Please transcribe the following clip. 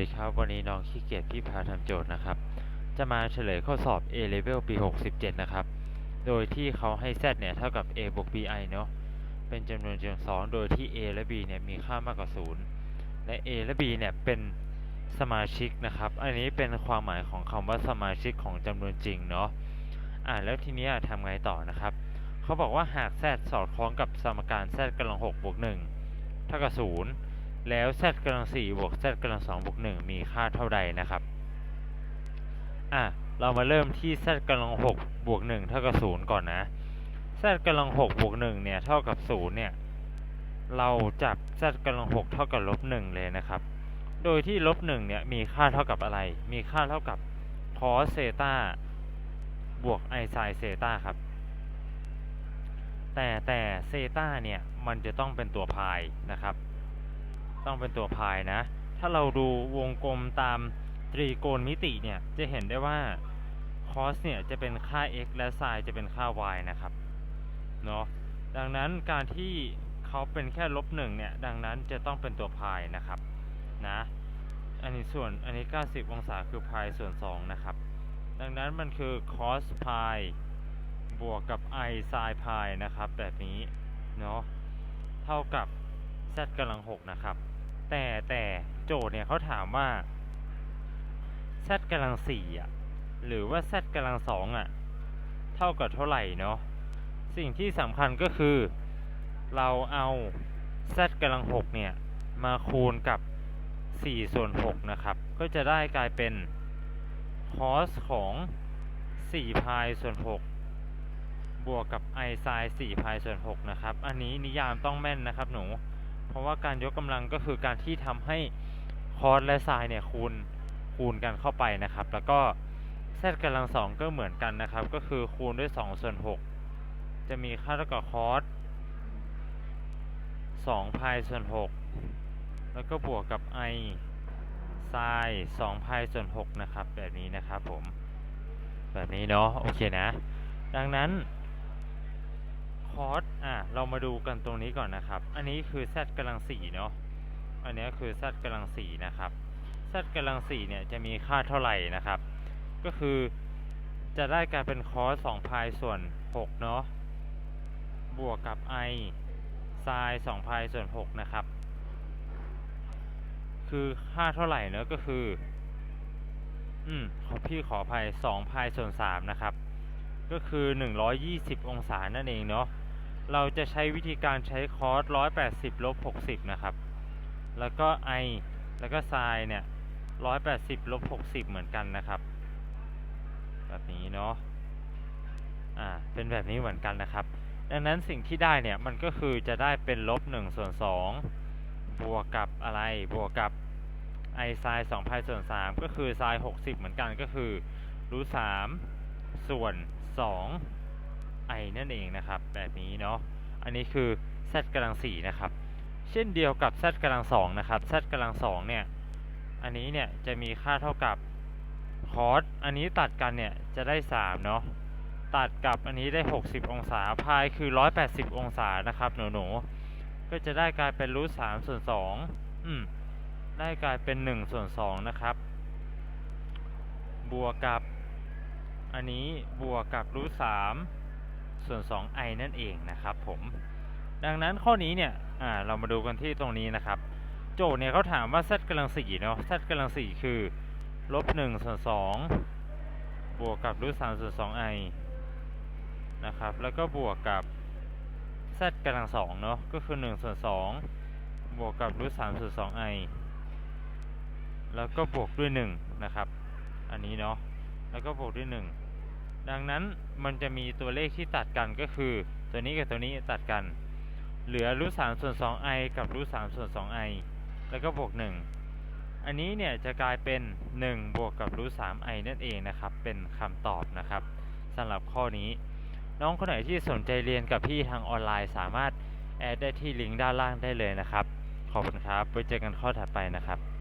วัสดีครับ วันนี้น้องขี้เกียจพี่พาทำโจทย์นะครับ จะมาเฉลยข้อสอบ A level ปี 67 นะครับ โดยที่เขาให้ z เนี่ยเท่ากับ a บวก bi เนาะเป็นจำนวนจำนวนสองโดยที่ a และ b เนี่ยมีค่ามากกว่า 0 และ a และ b เนี่ยเป็นสมาชิกนะครับ อันนี้เป็นความหมายของคำว่าสมาชิกของจำนวนจริงเนาะอ่าแล้วทีนี้ทำไงต่อนะครับ เขาบอกว่าหาก z สอดคล้องกับสมการ z กำลัง6บวก1เท่ากับ 0 แล้ว z กำลัง4บวก z กำลัง2บวก1มีค่าเท่าใดนะครับอะเรามาเริ่มที่ z กำลัง6บวก1เท่ากับ0ก่อนนะ z กำลัง6บวก1เนี่ยเท่ากับ0เนี่ยเราจับ z กำลัง6เท่ากับลบ1เลยนะครับ โดยที่ลบ1เนี่ยมีค่าเท่ากับอะไร มีค่าเท่ากับ cos เซตาบวก i sin เซตาครับ แต่แต่เซตาเนี่ยมันจะต้องเป็นตัวพายนะครับ ต้องเป็นตัวพายนะ ถ้าเราดูวงกลมตามตรีโกณมิติเนี่ย จะเห็นได้ว่า cos เนี่ยจะเป็นค่า x และ sin จะเป็นค่า y นะครับเนาะดังนั้นการที่เขาเป็นแค่ลบหนึ่งเนี่ย ดังนั้นจะต้องเป็นตัวพายนะครับนะอันนี้ส่วนอันนี้ 90 องศาคือพายส่วน 2 นะครับ ดังนั้นมันคือ cos พายบวกกับ i sin พายนะครับ แบบนี้ เนาะเท่ากับ z กำลัง 6 นะครับ แต่แต่โจทย์เนี่ยเขาถามว่า z กำลัง4อะ หรือว่า z กำลัง2อะ เท่ากับเท่าไหร่เนาะ สิ่งที่สำคัญก็คือ เราเอา z กำลัง6เนี่ย มาคูณกับ4ส่วน6นะครับ ก็จะได้กลายเป็น cos ของ4พายส่วน6บวกกับ i sin 4พายส่วน6นะครับ อันนี้นิยามต้องแม่นนะครับหนู เพราะว่าการยกกำลังก็คือการที่ทำให้ cos และ sin เนี่ยคูณคูณกันเข้าไปนะครับ แล้วก็ z กำลัง2ก็เหมือนกันนะครับ ก็คือคูณด้วย2ส่วน6จะมีค่าเท่ากับ cos 2พายส่วน6แล้วก็บวกกับ i sin 2พายส่วน6นะครับ แบบนี้นะครับผม แบบนี้เนาะโอเคนะ ดังนั้น cos อะเรามาดูกันตรงนี้ก่อนนะครับ อันนี้คือ z กำลัง4เนาะอันนี้คือ z กำลัง4นะครับ z กำลัง4เนี่ยจะมีค่าเท่าไหร่นะครับ ก็คือจะได้กายเป็น cos 2พายส่วน6เนาะบวกกับ i sin 2พายส่วน6นะครับ คือค่าเท่าไหร่เนอะก็คือ อืมขอพี่ขออภัย2พายส่วน3นะครับ ก็คือ 120 องศานั่นเองเนาะ เราจะใช้วิธีการใช้คอส180ลบ60 นะครับ แล้วก็ i แล้วก็ sin เนี่ย 180ลบ60 เหมือนกันนะครับ แบบนี้เนาะ อ่า เป็นแบบนี้เหมือนกันนะครับ ดังนั้นสิ่งที่ได้เนี่ย มันก็คือจะได้เป็นลบ1ส่วน2บวกกับอะไร บวกกับ i sin 2พายส่วน 3 ก็คือ sin 60 เหมือนกันก็คือรูท3ส่วน 2 i นั่นเองนะครับ แบบนี้เนาะ อันนี้คือ z กำลัง4นะครับ เช่นเดียวกับ z กำลัง2นะครับ z กำลัง2เนี่ย อันนี้เนี่ยจะมีค่าเท่ากับ cos อันนี้ตัดกันเนี่ยจะได้3เนาะ ตัดกับอันนี้ได้ 60 องศา พายคือ 180 องศานะครับหนูหนูๆก็จะได้กลายเป็นรูท3ส่วน2อืม ได้กลายเป็น1ส่วน2นะครับ บวกกับ อันนี้บวกกับรูท3 ส่วน 2i นั่นเองนะครับผมดังนั้นข้อนี้เนี่ยเรามาดูกันที่ตรงนี้นะครับ โจทย์เนี่ยเขาถามว่า z กำลัง4เนาะ z กำลัง4คือลบ1ส่วน2บวกกับรูท3ส่วน 2i นะครับแล้วก็บวกกับ z กำลัง2เนาะก็คือ1ส่วน2บวกกับรูท3ส่วน 2i แล้วก็บวกด้วย1นะครับ อันนี้เนาะแล้วก็บวกด้วย1 ดังนั้นมันจะมีตัวเลขที่ตัดกันก็คือ ตัวนี้กับตัวนี้ตัดกัน เหลือรูท3ส่วน 2i กับรูท3ส่วน 2i แล้วก็บวก1อันนี้เนี่ยจะกลายเป็น1บวกกับรูท 3i นั่นเองนะครับ เป็นคำตอบนะครับสำหรับข้อนี้ น้องคนไหนที่สนใจเรียนกับพี่ทางออนไลน์สามารถแอดได้ที่ลิงก์ด้านล่างได้เลยนะครับ ขอบคุณครับไว้เจอกันข้อถัดไปนะครับ